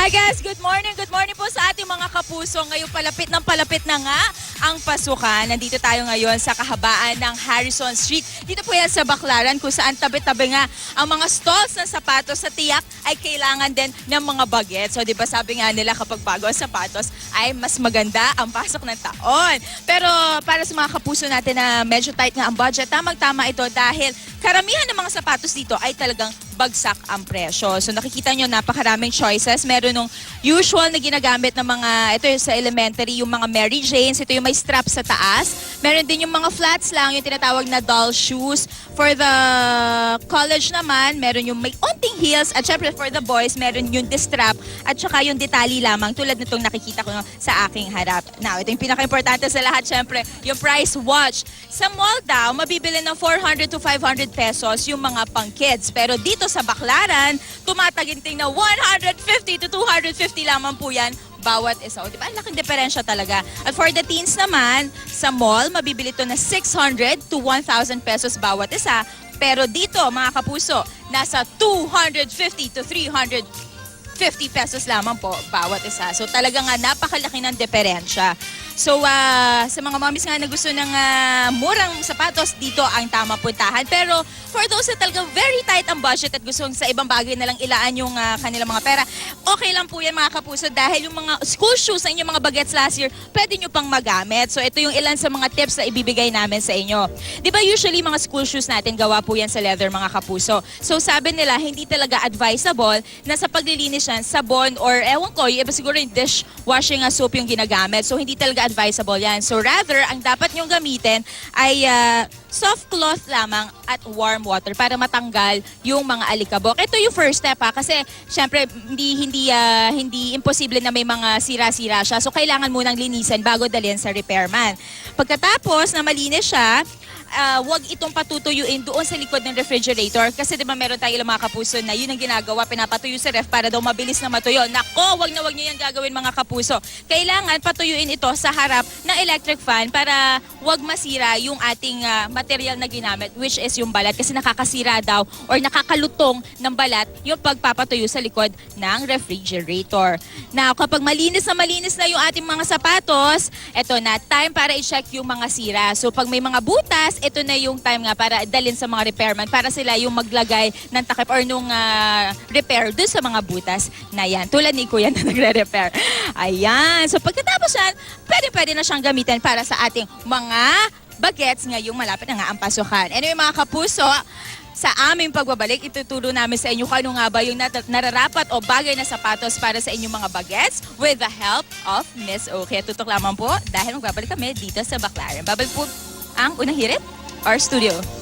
Hi guys, good morning. Good morning po sa ating mga kapuso. Ngayon palapit ng palapit na nga ang pasukan. Nandito tayo ngayon sa kahabaan ng Harrison Street. Dito po yan sa Baclaran kung saan tabi-tabi nga ang mga stalls ng sapatos sa tiyak ay kailangan din ng mga bagets. So di ba sabi nga nila kapag bago ang sapatos ay mas maganda ang pasok ng taon. Pero para sa mga kapuso natin na medyo tight nga ang budget, tamang-tama ito dahil karamihan ng mga sapatos dito ay talagang bagsak ang presyo. So nakikita nyo napakaraming choices. Meron nung usual na ginagamit ng mga, ito yung sa elementary, yung mga Mary Janes, ito yung may strap sa taas. Meron din yung mga flats lang, yung tinatawag na doll shoes. For the college naman, meron yung may onting heels. At syempre for the boys, meron yung distrap at saka yung detali lamang tulad nitong nakikita ko sa aking harap. Now, ito yung pinaka-importante sa lahat, syempre, yung price watch. Sa mall daw, mabibili ng 400 to 500 pesos yung mga pang kids. Pero dito sa Baclaran, tumataginting na 150 to 250 lamang po yan bawat isa. O, di ba? Ang laking diferensya talaga. At for the teens naman, sa mall, mabibili to na 600 to 1,000 pesos bawat isa. Pero dito, mga kapuso, nasa 250 to 300 50 pesos lamang po bawat isa. So talaga nga napakalaki ng diferensya. So ah, sa mga mommies nga na gusto ng ah, murang sapatos, dito ang tama puntahan. Pero for those na talagang very tight ang budget at gusto sa ibang bagay na lang ilaan yung ah, kanilang mga pera, okay lang po yan mga kapuso dahil yung mga school shoes sa inyong mga bagets last year, pwede nyo pang magamit. So ito yung ilan sa mga tips na ibibigay namin sa inyo. Di ba usually mga school shoes natin gawa po yan sa leather mga kapuso. So sabi nila hindi talaga advisable na sa paglilinis yan, sabon or ewan ko, yung iba siguro yung dishwashing uh, soap yung ginagamit. So hindi talaga advisable yan. So rather, ang dapat nyong gamitin ay ah, soft cloth lamang at warm water para matanggal yung mga alikabok. Ito yung first step ha kasi syempre hindi hindi ah, hindi imposible na may mga sira-sira siya. So kailangan munang linisin bago dalhin sa repairman. Pagkatapos na malinis siya, ah, wag itong patutuyuin doon sa likod ng refrigerator kasi 'di ba meron tayo ilang mga kapuso na yun ang ginagawa pinapatuyo sa ref para daw mabilis na matuyo. Nako, wag na wag niyo yan gagawin mga kapuso. Kailangan patuyuin ito sa harap ng electric fan para wag masira yung ating ah, material na ginamit which is yung balat kasi nakakasira daw or nakakalutong ng balat yung pagpapatuyo sa likod ng refrigerator. Now, kapag malinis na malinis na yung ating mga sapatos, eto na, time para i-check yung mga sira. So, pag may mga butas, ito na yung time nga para dalhin sa mga repairman para sila yung maglagay ng takip or nung ah, repair dun sa mga butas na yan. Tulad ni Kuya na nagre-repair. Ayan. So, pagkatapos yan, pwede-pwede na siyang gamitin para sa ating mga bagets ngayong malapit na nga ang pasukan. Anyway, mga kapuso, sa aming pagbabalik, ituturo namin sa inyo kung ano nga ba yung nat- nararapat o bagay na sapatos para sa inyong mga bagets with the help of Miss O. Kaya tutok lamang po dahil magbabalik kami dito sa Baclaran. Babalik po ang unang hirit, our studio.